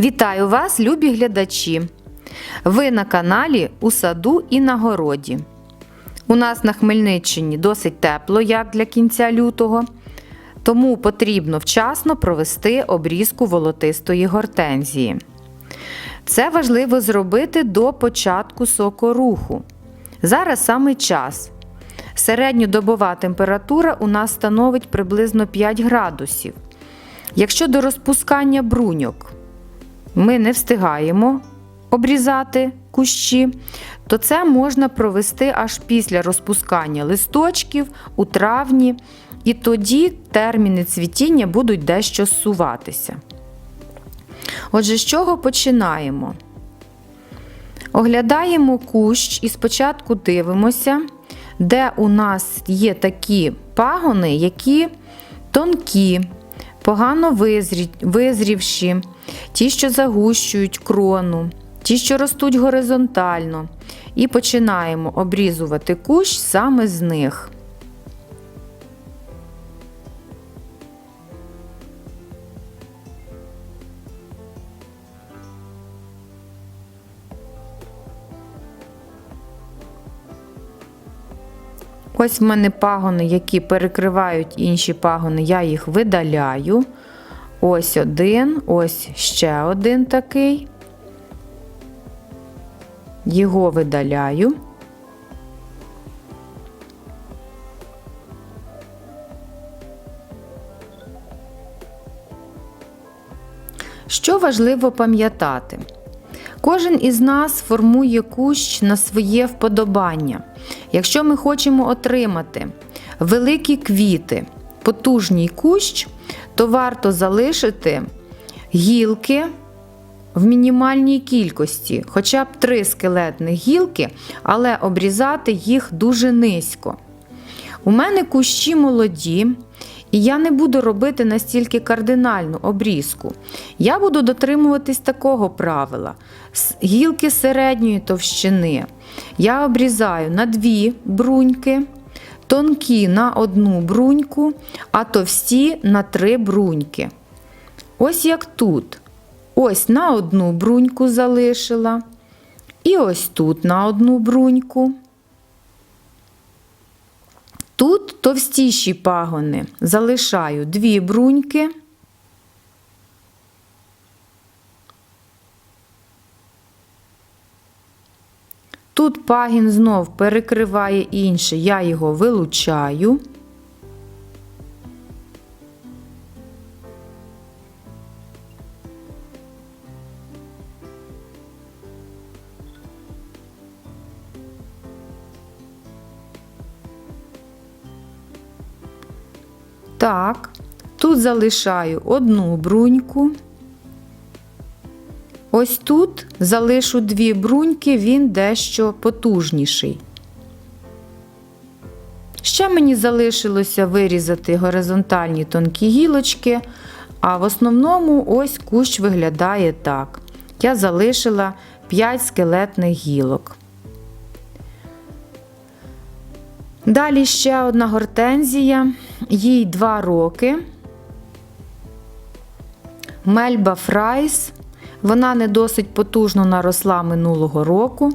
Вітаю вас, любі глядачі! Ви на каналі У саду і на городі. У нас на Хмельниччині досить тепло, як для кінця лютого, тому потрібно вчасно провести обрізку волотистої гортензії. Це важливо зробити до початку сокоруху. Зараз саме час. Середньодобова температура у нас становить приблизно 5 градусів. Якщо до розпускання бруньок ми не встигаємо обрізати кущі, то це можна провести аж після розпускання листочків у травні, і тоді терміни цвітіння будуть дещо зсуватися. Отже, з чого починаємо? Оглядаємо кущ і спочатку дивимося, де у нас є такі пагони, які тонкі, погано визрі... визрівші, ті, що загущують крону, ті, що ростуть горизонтально. І починаємо обрізувати кущ саме з них. Ось в мене пагони, які перекривають інші пагони, я їх видаляю. Ось один, ось ще один такий. Його видаляю. Що важливо пам'ятати? Кожен із нас формує кущ на своє вподобання. Якщо ми хочемо отримати великі квіти, потужний кущ, то варто залишити гілки в мінімальній кількості, хоча б три скелетних гілки, але обрізати їх дуже низько. У мене кущі молоді, і я не буду робити настільки кардинальну обрізку. Я буду дотримуватись такого правила: гілки середньої товщини. Я обрізаю на дві бруньки, тонкі на одну бруньку, а товсті на три бруньки. Ось як тут. Ось на одну бруньку залишила. І ось тут на одну бруньку. Тут товстіші пагони залишаю дві бруньки. Тут пагін знов перекриває інше, я його вилучаю. Так, тут залишаю одну бруньку. Ось тут залишу дві бруньки, він дещо потужніший. Ще мені залишилося вирізати горизонтальні тонкі гілочки, а в основному ось кущ виглядає так. Я залишила 5 скелетних гілок. Далі ще одна гортензія, їй 2 роки. Мельба Фрайс. Вона не досить потужно наросла минулого року.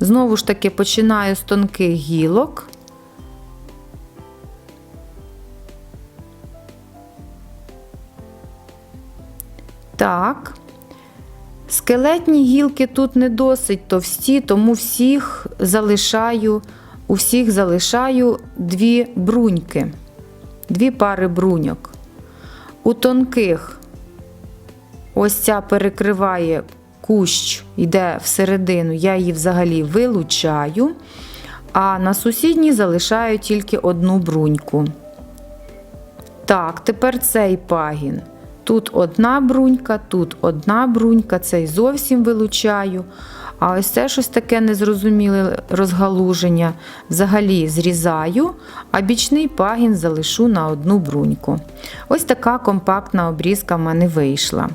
Знову ж таки, починаю з тонких гілок. Так. Скелетні гілки тут не досить товсті, тому всіх залишаю, у всіх залишаю дві бруньки, дві пари бруньок. У тонких Ось ця перекриває кущ, йде всередину, я її взагалі вилучаю, а на сусідній залишаю тільки одну бруньку. Так, тепер цей пагін. Тут одна брунька, тут одна брунька, цей зовсім вилучаю. А ось це щось таке незрозуміле розгалуження. Взагалі зрізаю, а бічний пагін залишу на одну бруньку. Ось така компактна обрізка в мене вийшла.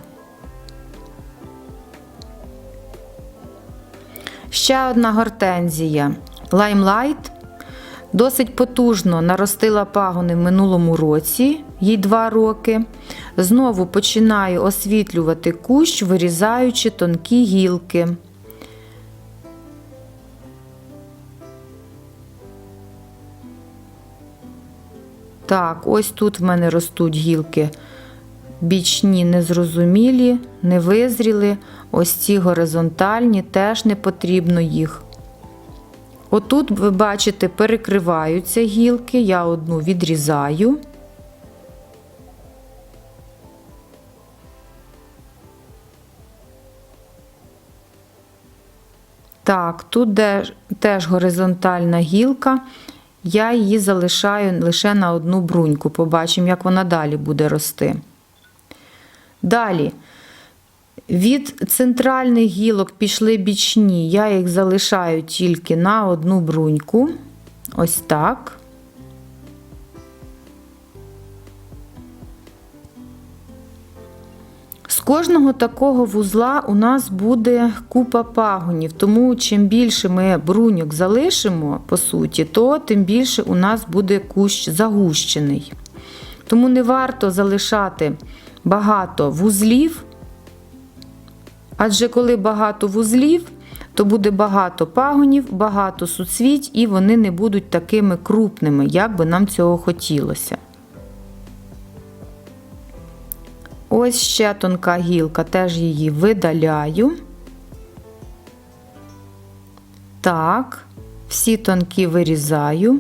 Ще одна гортензія Limelight. Досить потужно наростила пагони в минулому році, їй 2 роки. Знову починаю освітлювати кущ, вирізаючи тонкі гілки. Так, ось тут в мене ростуть гілки бічні незрозумілі, не визріли. Ось ці горизонтальні, теж не потрібно їх. Отут, ви бачите, перекриваються гілки, я одну відрізаю. Так, тут теж горизонтальна гілка. Я її залишаю лише на одну бруньку. Побачимо, як вона далі буде рости. Далі. Від центральних гілок пішли бічні, я їх залишаю тільки на одну бруньку. Ось так. З кожного такого вузла у нас буде купа пагонів, тому чим більше ми бруньок залишимо, по суті, то тим більше у нас буде кущ загущений. Тому не варто залишати багато вузлів, адже коли багато вузлів, то буде багато пагонів, багато суцвіть, і вони не будуть такими крупними, як би нам цього хотілося. Ось ще тонка гілка, теж її видаляю. Так, всі тонкі вирізаю.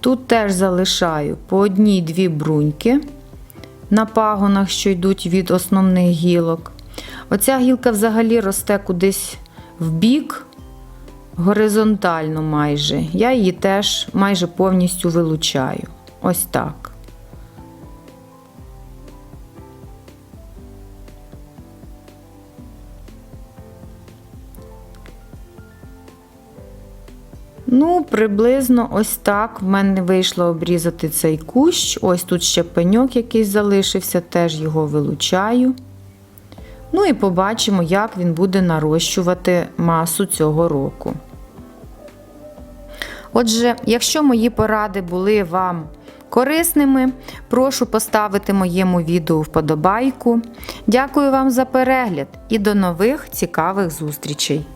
Тут теж залишаю по одній-дві бруньки на пагонах, що йдуть від основних гілок. Оця гілка взагалі росте кудись в бік, горизонтально майже. Я її теж майже повністю вилучаю. Ось так. Ну, приблизно ось так в мене вийшло обрізати цей кущ. Ось тут ще пеньок якийсь залишився, теж його вилучаю. Ну і побачимо, як він буде нарощувати масу цього року. Отже, якщо мої поради були вам корисними, прошу поставити моєму відео вподобайку. Дякую вам за перегляд і до нових цікавих зустрічей!